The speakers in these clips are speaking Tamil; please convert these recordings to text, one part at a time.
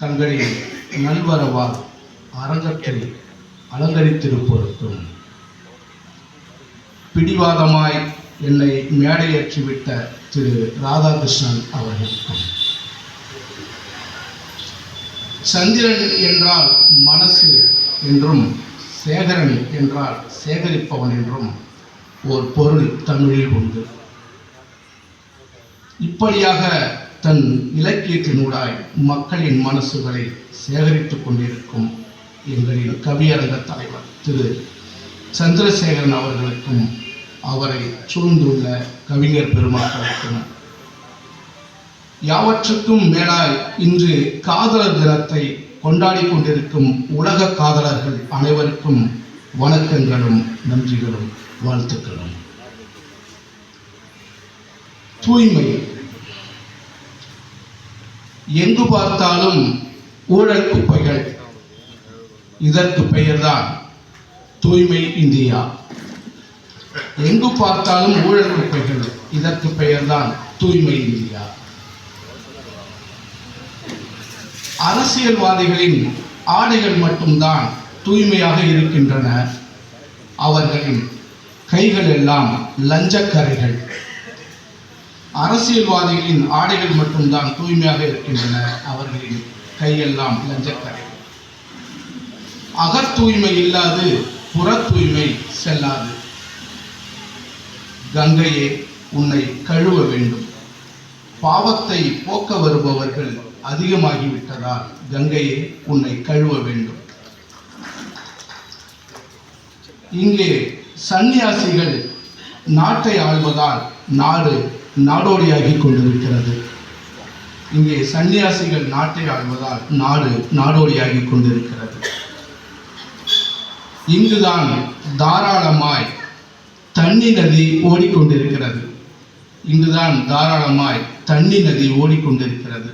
தங்களின் நல்வரவால் அரங்கத்தை அலங்கரித்திருப்பதற்கும் பிடிவாதமாய் என்னை மேடையேற்றிவிட்ட திரு ராதாகிருஷ்ணன் அவர்களுக்கும். சந்திரன் என்றால் மனசு என்றும் சேகரன் என்றால் சேகரிப்பவன் என்றும் ஒரு பொருள் தமிழில் உண்டு. இப்படியாக தன் இலக்கியத்தினூடாய் மக்களின் மனசுகளை சேகரித்துக் கொண்டிருக்கும் எங்களின் கவியரங்க தலைவர் திரு சந்திரசேகரன் அவர்களுக்கும் அவரை சூழ்ந்துள்ள கவிஞர் பெருமக்களுக்கும் யாவற்றுக்கும் மேலாய் இன்று காதலர் தினத்தை கொண்டாடி கொண்டிருக்கும் உலக காதலர்கள் அனைவருக்கும் வணக்கங்களும் நன்றிகளும் வாழ்த்துக்களும். தூய்மை எங்கு பார்த்தாலும் ஊழல் குப்பைகள். இதற்கு பெயர்தான் தூய்மை இந்தியா. எங்கு பார்த்தாலும் ஊழல் குப்பைகள் இதற்கு பெயர்தான் தூய்மை இந்தியா. அரசியல்வாதிகளின் ஆடைகள் மட்டும்தான் தூய்மையாக இருக்கின்றன. அவர்களின் கைகள் எல்லாம் லஞ்சக்கரைகள். அரசியல்வாதிகளின் ஆடைகள் மட்டும்தான் தூய்மையாக இருக்கின்றன. அவர்களின் கையெல்லாம் லஞ்சக்கரை அகத்தூய்மை இல்லாது புற தூய்மை செல்லாது. கங்கையே உன்னை கழுவ வேண்டும். பாவத்தை போக்க வருபவர்கள் அதிகமாகிவிட்டதால் கங்கையே உன்னை கழுவ வேண்டும். இங்கே சந்நியாசிகள் நாட்டை ஆள்வதால் நாடு நாடோடியாகி கொண்டிருக்கிறது. இங்கே சன்னியாசிகள் நாட்டை ஆள்வதால் நாடு நாடோடியாகி கொண்டிருக்கிறது. இங்குதான் தாராளமாய் தண்ணி நதி ஓடிக்கொண்டிருக்கிறது. இங்குதான் தாராளமாய் தண்ணி நதி ஓடிக்கொண்டிருக்கிறது.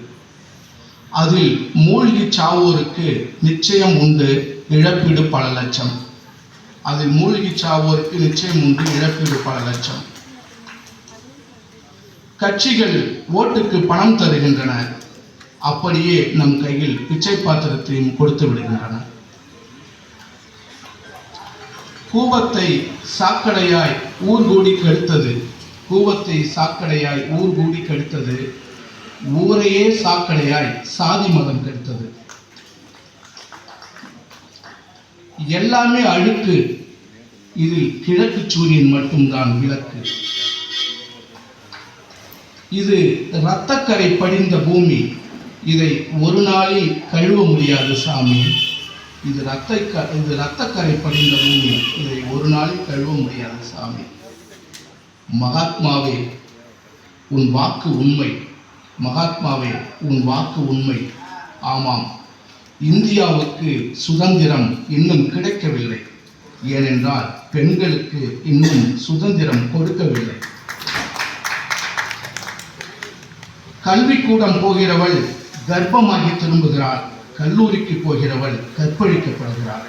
அதில் மூழ்கி சாவோருக்கு நிச்சயம் உண்டு இழப்பீடு பல லட்சம். அதில் மூழ்கி சாவோருக்கு நிச்சயம் உண்டு இழப்பீடு பல லட்சம். கட்சிகள் ஓட்டுக்கு பணம் தருகின்றன. அப்படியே நம் கையில் பிச்சை பாத்திரத்தையும் கொடுத்து விடுகின்றன. கூவத்தை சாக்கடையாய் ஊர் கூடி கெடுத்தது. கூவத்தை சாக்கடையாய் ஊர் கூடி கெடுத்தது. ஊரையே சாக்கடையாய் சாதி மதம் கெடுத்தது. எல்லாமே அழுக்கு. இதில் கிழக்கு சூரியன் மட்டும்தான் விளக்கு. இது இரத்தக்கரை படிந்த பூமி. இதை ஒரு நாளில் கழுவ முடியாது சாமி. இது ரத்த க- இது இரத்தக்கரை படிந்த பூமி. இதை ஒரு நாளில் கழுவ முடியாது சாமி. மகாத்மாவே உன் வாக்கு உண்மை. மகாத்மாவே உன் வாக்கு உண்மை. ஆமாம் இந்தியாவுக்கு சுதந்திரம் இன்னும் கிடைக்கவில்லை. ஏனென்றால் பெண்களுக்கு இன்னும் சுதந்திரம் கொடுக்கவில்லை. கல்விக்கூடம் போகிறவள் கர்ப்பமாகி திரும்புகிறாள். கல்லூரிக்கு போகிறவள் கற்பழிக்கப்படுகிறாள்.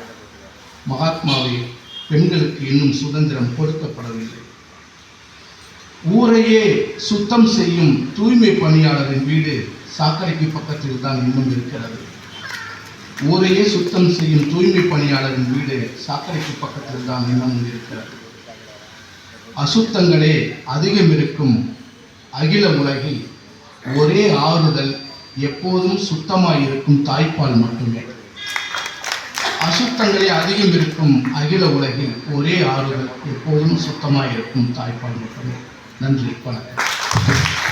மகாத்மாவே பெண்களுக்கு இன்னும் சுதந்திரம் கொடுக்கப்படவில்லை ஊரையே சுத்தம் செய்யும் தூய்மை பணியாளரின் வீடு சாக்கடைக்கு பக்கத்தில் தான் இன்னும் இருக்கிறது. ஊரையே சுத்தம் செய்யும் தூய்மை பணியாளரின் வீடு சாக்கடைக்கு பக்கத்தில் தான் இன்னும் இருக்கிறது. அசுத்தங்களே அதிகம் இருக்கும் அகில உலகில் ஒரே ஆறுதல் எப்போதும் சுத்தமாக இருக்கும் தாய்ப்பால் மட்டுமே. அசுத்தங்களே அதிகம் இருக்கும் அகில உலகில் ஒரே ஆறுதல் எப்போதும் சுத்தமாக இருக்கும் தாய்ப்பால் மட்டுமே. நன்றி வணக்கம்.